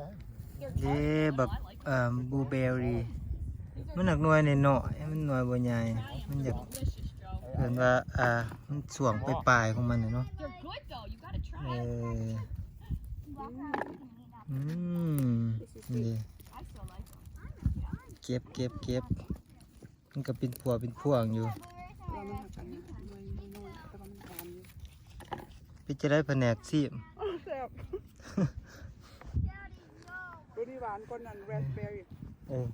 fine. เด้บักเอ่อบูเบอรี่มันหนักหน่วยในเนาะมันหน่วยบ่ใหญ่มันอยากเกินว่าอ่ามันส่วงไปปลายๆของมันน่ะเนาะ They're good though. You gotta เอ try. ออืมนี่ I still like them. เก็บเก็บเก็บมันก็เป็นพวงเป็นพวงอยู่ว่ามันหักกันนะมันน้อยแต่ว่ามันหวานอยู่พี่จะได้แผนกซีม แซ่บตัวนี้ หวานกว่านั้นแรสเบอร์รี่เออ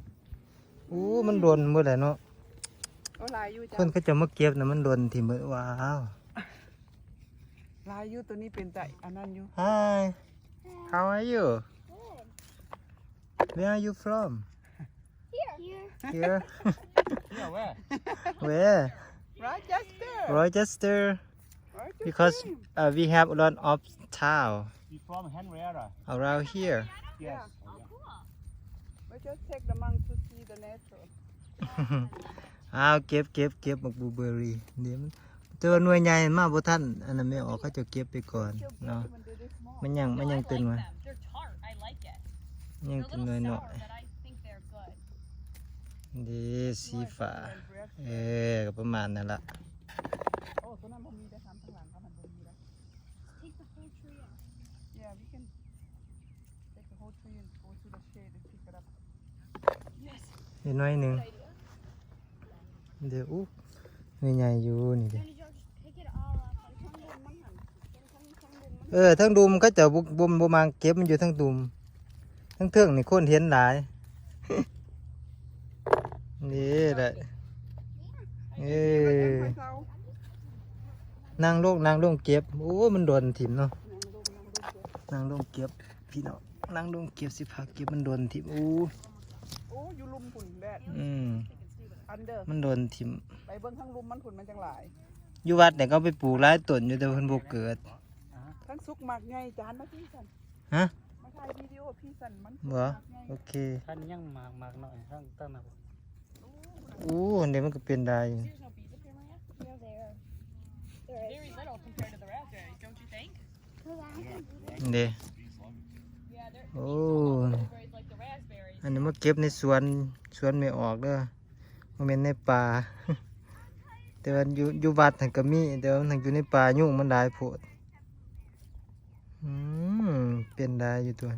อู้มันโดนหมดแหละเนาะเอาลายอยู่คจ้ะนก็จะมาเก็บนะมันโดนที่มือว้าวลายอยู่ตัวนี้เป็นใจอันนั้นอยู่ Hi how are you where are you from here Yeah, where? where Rochester Rochester Rochester because uh, we have a lot of town You from Henrietta? around here Yes. We just take the monk to see the nature อ้าวเก็บเก็บเก็บบักบลูเบอร์รี่เดี๋ยวมันเจอหน่วยใหญ่มาบ่ท่านอันนั้นไม่ออกเขาจะเก็บไปก่อนเนาะมันได้ได้ small มันยังมัน No, ยัง I ตึง like มา them. They're tart. I like it. ยัง They're a ตึง little หน่อยหน่อย sour, but I think they're good. ดีสีฟ้า เออก็ประมาณนั่นละโอ้ตัวนั้นมันมีได้ทำข้างหลังเขามันบ่มีได้ Take the whole tree off. yeah we can take the whole tree and go to the shade and pick it up เดี๋ยวน้อยหนึ่งเดี๋ยวอู้หน่วยใหญ่อยู่นี่เด้ Pick it all up. เออทั้งดุมเขาจะบุบุมบุมาเก็บมันอยู่ทั้งดุม ทั้งเทืองนี่คนเห็นหลาย นี่แหละเออเจ้านั่งลงนั่งลงเก็บ โอ้ มันโดนถิ่มเนาะนั่งลงเก็บ พี่น้องนั่งลงเก็บสิพักเก็บมันโดนถิ่มอู้โอ้ อยู่ลุมผุนแดดอืมอันเดอร์มันโดนถิ่มไปเบิ่งทั้งลุมมันผุนมันจังหลายอยู่วัดเนี่ยเขาไปปลูกหลายต้นอยู่แต่เพิ่นบ่เกิด ทั้งซุกหมากไงจานมาพี่สันฮะ มาถ่ายวิดีโอพี่สันมันบ่หมากไงโอเคท่านยังมากมากหน่อยท่านตั้งมาอู้อันนี้มันก็เป็นได้อยู่ There's no bees up here, Maria? No, there. Very little compared to the raspberries, don't you think? เด้ Yeah, they're โอ้ raspberries like the raspberries. อันนี้มาเก็บในสวนสวนไม่ออกเด้อมาเป็นในป่า แต่ว่าอยู่อยู่วัดหันก็มีแต่ว่าหันอยู่ในป่ายุ่งมันหลายโพดอืมเป็นได้อยู่ตัว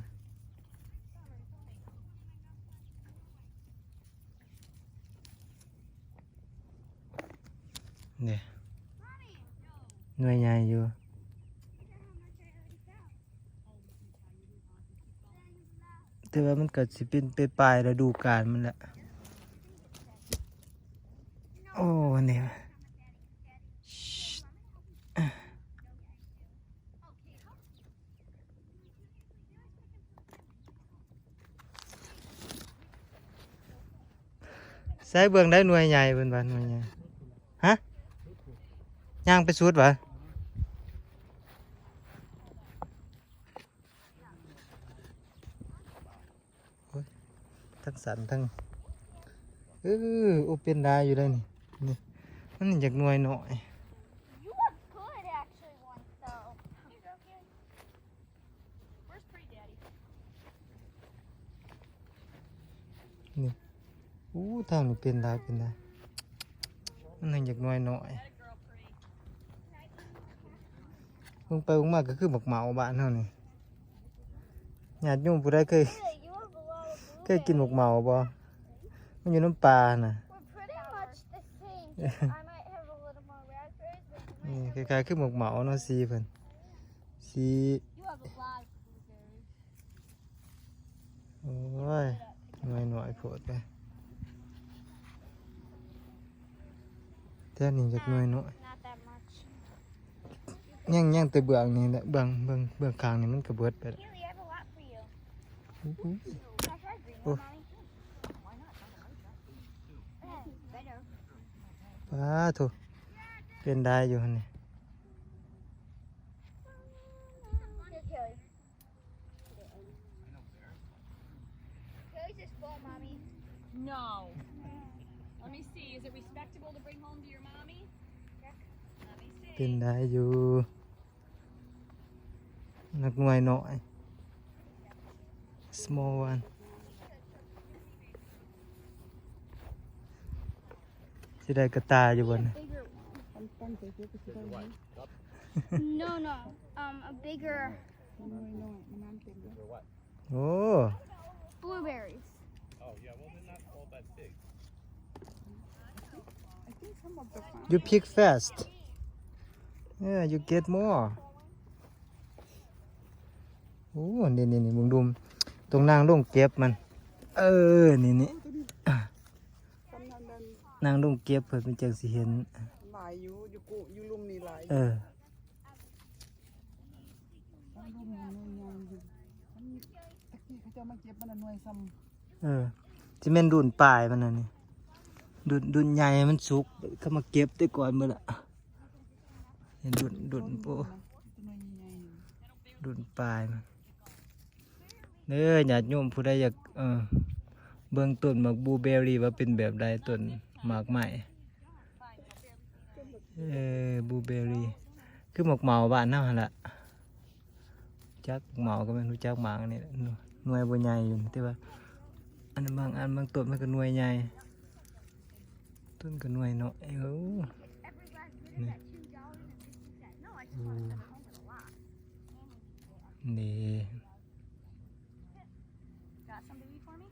เนี่ยหน่วยใหญ่อยู่ แต่ว่ามันก็สิเป็นไปปลายฤดูกาลมันแหละโอ้เนี่ยใส่เบื้องได้หน่วยใหญ่เป็นวันหน่วยใหญ่ฮะย่างไปสุดวะ ทั้งสันทั้งเออโอเป็นได้อยู่เลยนี่นี่มันอยากหน่วยหน่อย You were good actually once though. Where's Pre Daddy? อู้ทางนี้เป็นได้เป็นได้มันอยากหน่วยหน่อย That a girl, Pre. ลงไปลงมาก็คือบักเหมาบ้านเฮานี่ญาติโยมผู้ใดเคย Really, you have a lot of เคยกินบักเหมาบ่มันอยู่น้ำปลาน่ะ We're pretty much the same. Just I might have a little more raspberries, but you นี่ might คล้ายๆคือบักเหมาเนาะสีเพิ่นสี you have a lot of blueberries. โอ้ยหน่อยหน่อยโพดไปแต่นี่จากหน่อยหน่อย Not that much. ยังยังแต่เบื้องนี่แหละเบื้องเบื้องเบื้องข้างนี่มันก็เบิดไปแล้ว Keely, I have a lot for you. อู้หู Can I try green Oh. one, mommy? Why not? Yeah, better. ป้าโถเป็นได้อยู่หั่นนี่ Here, Keely. Keely's is full, mommy. No. Let me see. Is it respectable to bring home to your mommy? Let me see. เป็นได้อยู่นักหน่วยหน่อย small one สิได้กระตายอยู่บน Bigger. ตั้งตั้งใจเก็บไปสิได้ไหม no, no. Um, a bigger น้อยน้อยมันน้ำเต็มเลยโอ้ blueberries. I think some of the farm you pick fast yeah you get more โอ้นี่นี่นี่มึงดูตรงนางลงเก็บมัน เออ นี่นี่กำ นันดันนางลงเก็บเพื่อเป็นจังสิเห็น หลายอยู่อยู่กูอยู่ลุมนี่หลายเออตั้งลุมนี่หน่วยงานอยู่มันตะกี้เขาจะมาเก็บมันน่ะหน่วยซ้เออที่แม่นดุนปลายมันน่ะนี่ดุนดุนใหญ่มันสุกเขามาเก็บได้ก่อนเมื่อละเห็นดุนำดุนโปตัวหน่วยใหญ่ๆ ดุนปลายมันเด้อญาติโยมผู้ใดอยากเออเบิ่งต้นหมากบลูเบอร์รี่ว่าเป็นแบบใดต้น หมากใหม่เออบลูเบอร์รี่คือหมากเหมาบ้านเฮาหั่นล่ะจักหมากเหมาก็ไม่รู้จักหมากอันนี้แหละหน่วยบ่ใหญ่อยู่แต่ว่าอันนั้นบางอันบางต้นมันก็หน่วยใหญ่ต้นก็หน่วยน้อยเอ้า Every last minute at two dollars and fifty cents. No, I just want to send it home for the lot. นี่ Got some baby for me?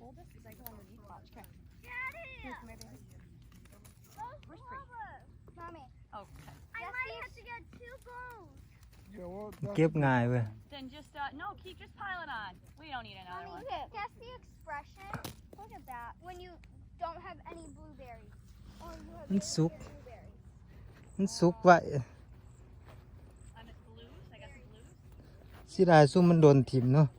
Hold this because I go underneath. Watch. Okay. Daddy! Where's Bree? Mommy, Oh, okay. I might have to get two bowls. เดี๋ยวเก็บง่ายเว้ย Then just uh no, keep just pile it on. We don't need another Mommy, one. look at guess the expression. Look at that. When you don't have any blueberries. Or you have มัน very สุก few blueberries. มันสุกไว้ I'm at blues. I got the blues. สิได้ซุ่มมันโดนถิ่มเนาะ Oh,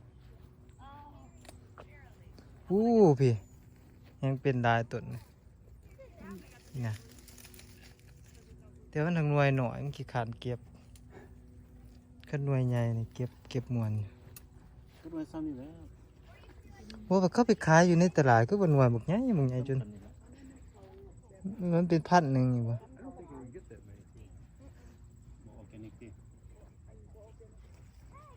อู้พี่ยังเป็นได้ต้นเลยนี่นะแต่ว่าทางหน่วยหน่อยมันขี้ขานเก็บ ขันหน่วยใหญ่นี่เก็บเก็บมวนอยู่ก็ด้วยซ้ำนี่แหละว่าไปเข้าไปขายอยู่ในตลาดก็บนหน่วยบักใหญ่บักใหญ่จน มันเป็นพันหนึ่งอยู่บ่ I don't think you would get that many too. More organic tea.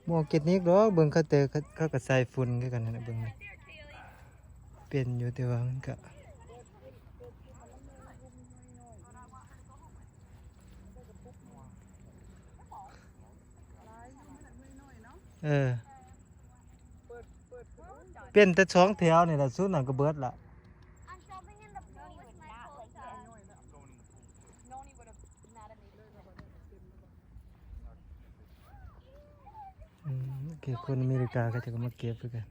หมวกเก็ดนิกดอกเบิ่งเขาแต่เขาเขาก็ใส่ฝุ่นคือกันนั่นน่ะเบิ่งเป็นอยู่แต่ว่ามันก็ เออ เป็นแต่สองแถวนี่แหละสุดนังก็เบิดละเก็บคนอเมริกาก็จะก็มาเก็บด้กัน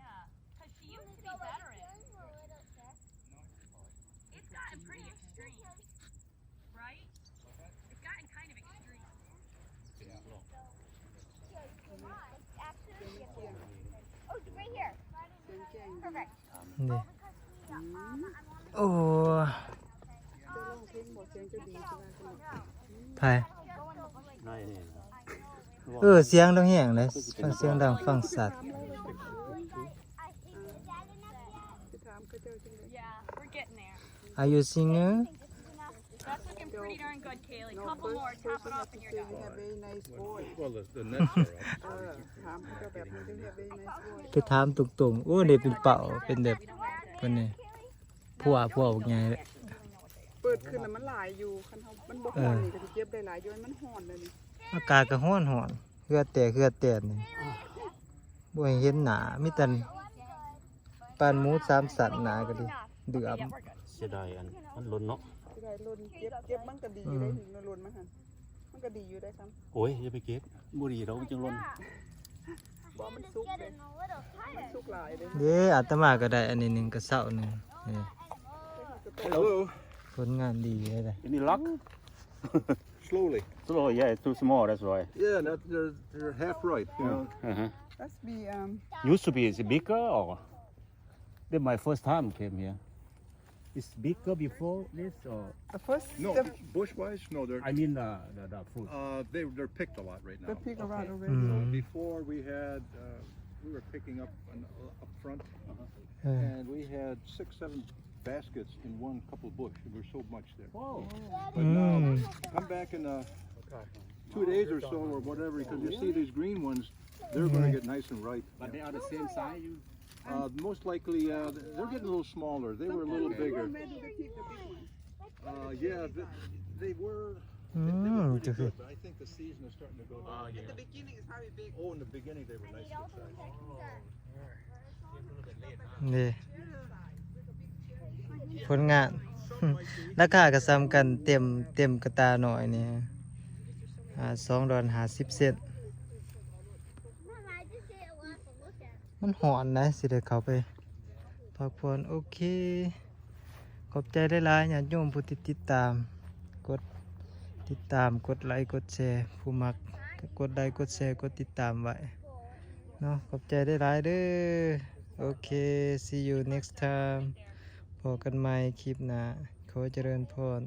Yeah, because she used to be better at. it. It's gotten pretty extreme, right? It's gotten kind of extreme. Absolutely. Oh, it's right here. เสียงแจ้ง Perfect. นี่ Because we, um, I'm on โอ้จะร้องเพลงบอกเสียงจะดีใช่ไหมคุณไผ่ No, yeah, yeah. เออเสียงดังแห้งเลยฟังเสียงดังฟังสัตว์ I think the dad enough yet. จะถามเขาเจ้าจังเลย Yeah, we're getting there. Are you singer That's looking pretty darn good, Kaylee. No, Couple first, more, first top it you off, have to and say you're you done. have very nice voice Well, the, the nets are up. เออถามเขาเจ้าแบบนี้ you have very nice voice ไปถามตรงๆโอ้นี่เป็นเป่าเป็นแบบคนนี้ผัวผัวบอกไงเลยเปิดขึ้นแล้วมันหลายอยู่คันเขามันบ่ฮ้อนนี่ก็สิเก็บได้หลายอยู่มันฮ้อนเลยนี่อากาศก็ร้อนหอนเหือดแต่เหือดแต่นี่บ่ให้เห็นหนามีแต่ปานหมูสามสัตว์หนาก็ดีเดือม Yeah, we're good. เสียดายอันมันล้นเนาะ สิได้ลนเก็บเก็บมันก็ดีอยู่ได้ถึงลนมันหั่นมันก็ดีอยู่ได้ครับโอ้ยอย่าไปเก็บบุหรี่เราจังล้นบ่มันสุกเด้ Getting a little มัน tired. สุกหลายเด้เด้อาตมาก็ได้อันนี้หนึงก็เศร้าหนึงนี่ Hello. ผลงานดีเลย Any luck? Slowly. Slow, yeah, it's too small, that's why. Yeah, that, they're, they're half right. You know. Uh-huh. Let's be um Used to be, is it bigger or? This my first time came here. It's bigger before this or The first, No, the, bushwise, no, they're, I mean the the, the uh, they, they're picked a lot right now. now. a lot already. Mm-hmm. So Before we had, uh, we were picking up an, uh, up front, uh-huh. and we had six, seven baskets in one couple bush, and there's so much there. Whoa. But mm. now, come back in, uh, two days or so, or whatever, because you see these green ones, they're gonna get nice and ripe. But they are the same size. You Uh, most likely, uh, they're getting a little smaller. They were a little bigger. Where do they keep the big ones? Uh, yeah, th- they were. อื They ม were จะ pretty คือ good, but I think the season is starting to go down. At the beginning, it's probably big. Oh, in the beginning, they were nice and size. นี่ผลงาน ราคาก็ซ้ำกันเต็มเต็มกระตาหน่อยนี่อ่าสองดอนหาสิบเซน Mom, I just get a lot to look at. มันหอนนะสิเดี๋ยวเขาไปพักผ่อนโอเค ขอบใจได้หลายๆญาติโยมผู้ที่ติดตาม กดติดตามกดไลค์กดแชร์ผู้มักกดไลค์กดแชร์กดติดตามไว้เนาะขอบใจได้หลายเด้อโอเค see you next time พบกันใหม่คลิปหน้าขอเจริญพร